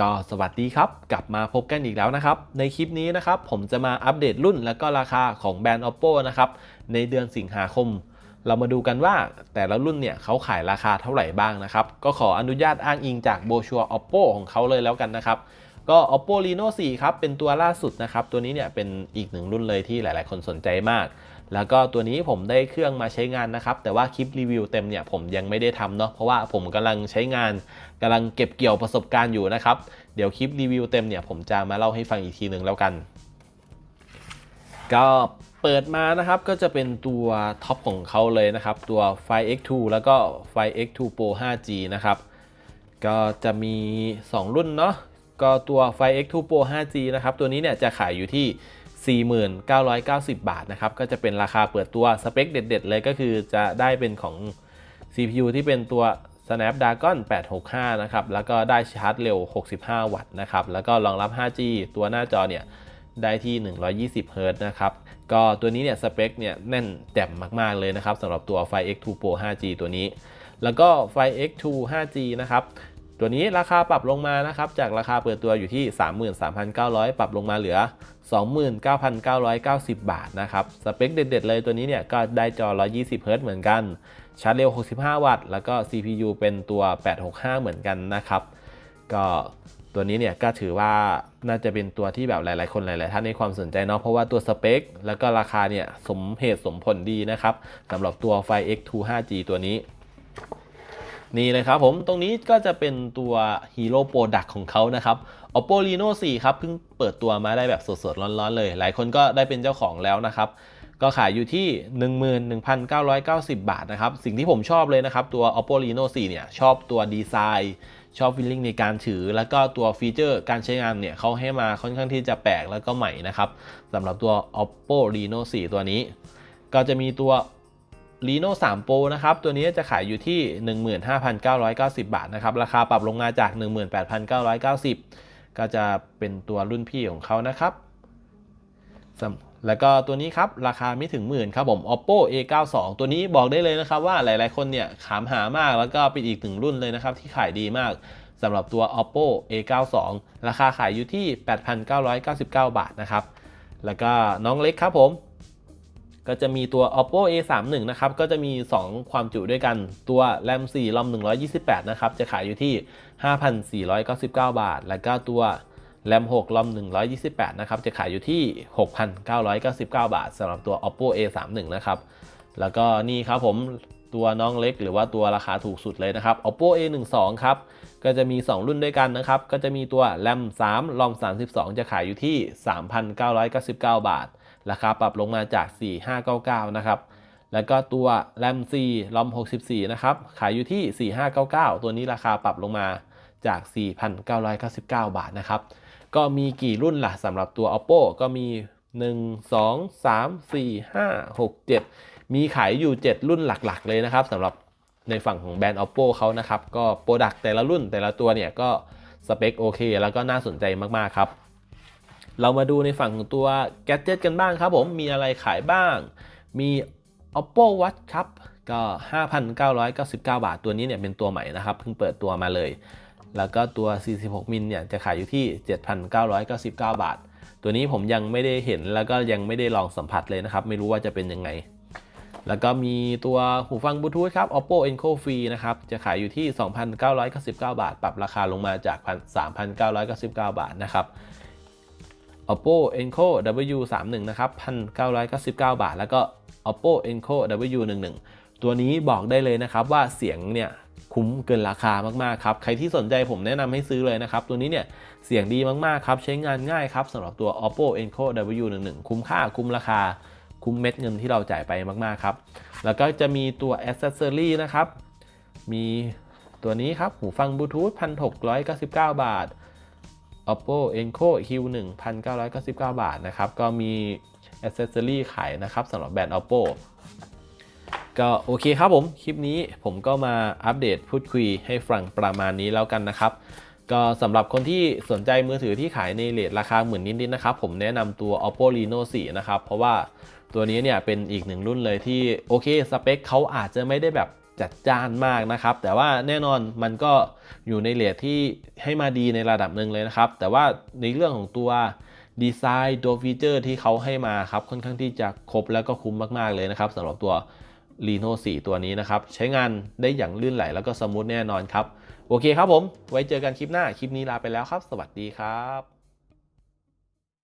ก็สวัสดีครับ กลับมาพบกันอีกแล้วนะครับ ในคลิปนี้นะครับผมจะมาอัปเดตรุ่นและก็ราคาของแบรนด์ oppo นะครับ ในเดือนสิงหาคม เรามาดูกันว่าแต่ละรุ่นเนี่ยเขาขายราคาเท่าไหร่บ้างนะครับ ก็ขออนุญาตอ้างอิงจากโบชัว oppo ของเขาเลยแล้วกันนะครับ ก็ oppo reno 4 ครับ เป็นตัวล่าสุดนะครับ ตัวนี้เนี่ยเป็นอีกหนึ่งรุ่นเลยที่หลาย ๆ คนสนใจมาก แล้วก็ตัวนี้ผมได้เครื่องมาใช้งานนะครับ แต่ว่าคลิปรีวิวเต็มเนี่ยผมยังไม่ได้ทำเนาะเพราะว่าผมกำลังใช้งานกำลังเก็บเกี่ยวประสบการณ์อยู่นะครับ เดี๋ยวคลิปรีวิวเต็มเนี่ยผมจะมาเล่าให้ฟังอีกทีหนึ่งแล้วกัน ก็เปิดมานะครับก็จะเป็นตัวท็อปของเขาเลยนะครับ ตัว Fire X2 แล้วก็ Fire X2 Pro 5G นะครับ ก็จะมี 2 รุ่นเนาะก็ตัว Fire X2 Pro 5G นะครับ ตัวนี้เนี่ยจะขายอยู่ที่ 4990 บาทนะครับ ก็จะเป็นราคาเปิดตัวสเปคเด็ด ๆ เลยก็คือจะได้เป็นของ CPU ที่เป็นตัว Snapdragon 865 นะครับ แล้วก็ได้ชาร์จเร็ว 65 วัตต์นะครับ แล้วก็รองรับ 5G ตัวหน้าจอเนี่ยได้ที่ 120 Hz นะครับ ก็ตัวนี้เนี่ยสเปคเนี่ยแน่นแจ่มมาก ๆ เลยนะครับสำหรับตัว Fire X2 Pro 5G ตัวนี้ แล้วก็ Fire X2 5G นะครับ ตัวนี้ราคาปรับลงมานะครับจากราคาเปิดตัวอยู่ที่ 33,900 ปรับลงมาเหลือ 29,990 บาทนะครับสเปคเด็ด ๆ เลยตัวนี้เนี่ยก็ได้จอ 120 Hz เหมือนกัน ชาร์จเร็ว 65 วัตต์ แล้วก็ CPU เป็นตัว 865 เหมือนกันนะครับ ก็ตัวนี้เนี่ยก็ถือว่าน่าจะเป็นตัวที่แบบหลาย ๆ คนหลาย ๆ ท่านในความสนใจเนาะเพราะว่าตัวสเปค แล้วก็ราคาเนี่ยสมเหตุสมผลดีนะครับสำหรับตัว Fire X2 5G ตัวนี้ นี่เลยครับผมตรงนี้ก็จะเป็นตัว Hero Product ของเขานะครับ Oppo Reno 4 ครับ เพิ่งเปิดตัวมาได้แบบสดๆ ร้อนๆ เลย หลายคนก็ได้เป็นเจ้าของแล้วนะครับ ก็ขายอยู่ที่ 11,990 บาทนะครับ สิ่งที่ผมชอบเลยนะครับ ตัว Oppo Reno 4 เนี่ย ชอบตัวดีไซน์ชอบฟีลลิ่งในการถือ แล้วก็ตัวฟีเจอร์การใช้งานเนี่ยเขาให้มาค่อนข้างที่จะแปลกแล้วก็ใหม่นะครับสำหรับตัว Oppo Reno 4 ตัวนี้ ก็จะมีตัว Reno 3 Pro นะครับ ตัวนี้จะขายอยู่ที่ 15,990 บาทนะครับ ราคาปรับลงมาจาก 18,990 ก็จะเป็นตัวรุ่นพี่ของเขานะครับสำแล้วก็ตัวนี้ครับ ราคาไม่ถึงหมื่นครับผม Oppo A92 ตัวนี้บอกได้เลยนะครับว่าหลายๆคนเนี่ยขามหามากแล้วก็เป็นอีกหนึ่งรุ่นเลยนะครับ ที่ขายดีมากสำหรับตัว Oppo A92 ราคาขายอยู่ที่ 8,999 บาทนะครับ แล้วก็น้องเล็กครับผม ก็จะมีตัว oppo a31 นะครับ ก็จะมี 2 ความจุด้วยกัน ตัว ram 4 rom 128 นะครับ จะขายอยู่ที่ 5,499 บาท แล้วก็ตัว ram 6 rom 128 นะครับ จะขายอยู่ที่ 6,999 บาทสำหรับตัว oppo a31 นะครับ แล้วก็นี่ครับผมตัวน้องเล็กหรือว่าตัวราคาถูกสุดเลยนะครับ oppo a12 ครับ ก็จะมี 2 รุ่นด้วยกันนะครับ ก็จะมีตัว ram 3 rom 32 จะขายอยู่ที่ 3,999 บาท ราคาปรับลงมาจาก 4599 นะครับ แล้วก็ตัว RAM 4 ROM 64 นะครับ ขายอยู่ที่ 4599 ตัวนี้ราคาปรับลงมาจาก 4,999 บาทนะครับ ก็มีกี่รุ่นล่ะสำหรับตัว Oppo ก็มี 1 2 3 4 5 6 7 มีขายอยู่ 7 รุ่นหลักๆ เลยนะครับสำหรับในฝั่งของแบรนด์ Oppo เขานะครับ ก็โปรดักต์แต่ละรุ่นแต่ละตัวเนี่ยก็สเปคโอเค แล้วก็น่าสนใจมากๆครับ เรามาดูในฝั่งของตัวแกดเจิตกันบ้างครับผมมีอะไรขายบ้าง มี oppo watch ครับก็ 5,999 บาท ตัวนี้เนี่ยเป็นตัวใหม่นะครับเพิ่งเปิดตัวมาเลย แล้วก็ตัว 46 มิลเนี่ยจะขายอยู่ที่ 7,999 บาท ตัวนี้ผมยังไม่ได้เห็นแล้วก็ยังไม่ได้ลองสัมผัสเลยนะครับ ไม่รู้ว่าจะเป็นยังไง แล้วก็มีตัวหูฟังบลูทูธครับ oppo enco free นะครับ จะขายอยู่ที่ 2,999 บาท ปรับราคาลงมาจาก 3,999 บาทนะครับ oppo enco w31 นะครับ1,999 บาท แล้วก็ oppo enco w11 ตัวนี้บอกได้เลยนะครับว่าเสียงเนี่ยคุ้มเกินราคามากๆครับ ใครที่สนใจผมแนะนำให้ซื้อเลยนะครับ ตัวนี้เนี่ยเสียงดีมากๆครับ ใช้งานง่ายครับสำหรับตัว oppo enco w11 คุ้มค่าคุ้มราคา คุ้มเม็ดเงินที่เราจ่ายไปมากๆครับ แล้วก็จะมีตัว accessory นะครับ มีตัวนี้ครับ หูฟังบลูทูธ1,699 บาท oppo enco q1 1,999 บาทนะครับ ก็มี accessory ขายนะครับสำหรับแบรนด์ oppo ก็โอเคครับผม คลิปนี้ผมก็มาอัปเดตพูดคุยให้ฟังประมาณนี้แล้วกันนะครับ ก็สำหรับคนที่สนใจมือถือที่ขายในเลทราคาหมื่นนิดๆนะครับ ผมแนะนำตัว oppo reno 4 นะครับ เพราะว่าตัวนี้เนี่ยเป็นอีกหนึ่งรุ่นเลยที่โอเคสเปคเขาอาจจะไม่ได้แบบ จัดจ้านมากนะครับ แต่ว่าแน่นอนมันก็อยู่ในเลทที่ให้มาดีในระดับหนึ่งเลยนะครับ แต่ว่าในเรื่องของตัวดีไซน์ตัวฟีเจอร์ที่เขาให้มาครับค่อนข้างที่จะครบแล้วก็คุ้มมาก ๆ เลยนะครับสำหรับตัว Reno 4 ตัวนี้นะครับ ใช้งานได้อย่างลื่นไหลแล้วก็สมูทแน่นอนครับ โอเคครับผม ไว้เจอกันคลิปหน้า คลิปนี้ลาไปแล้วครับ สวัสดีครับ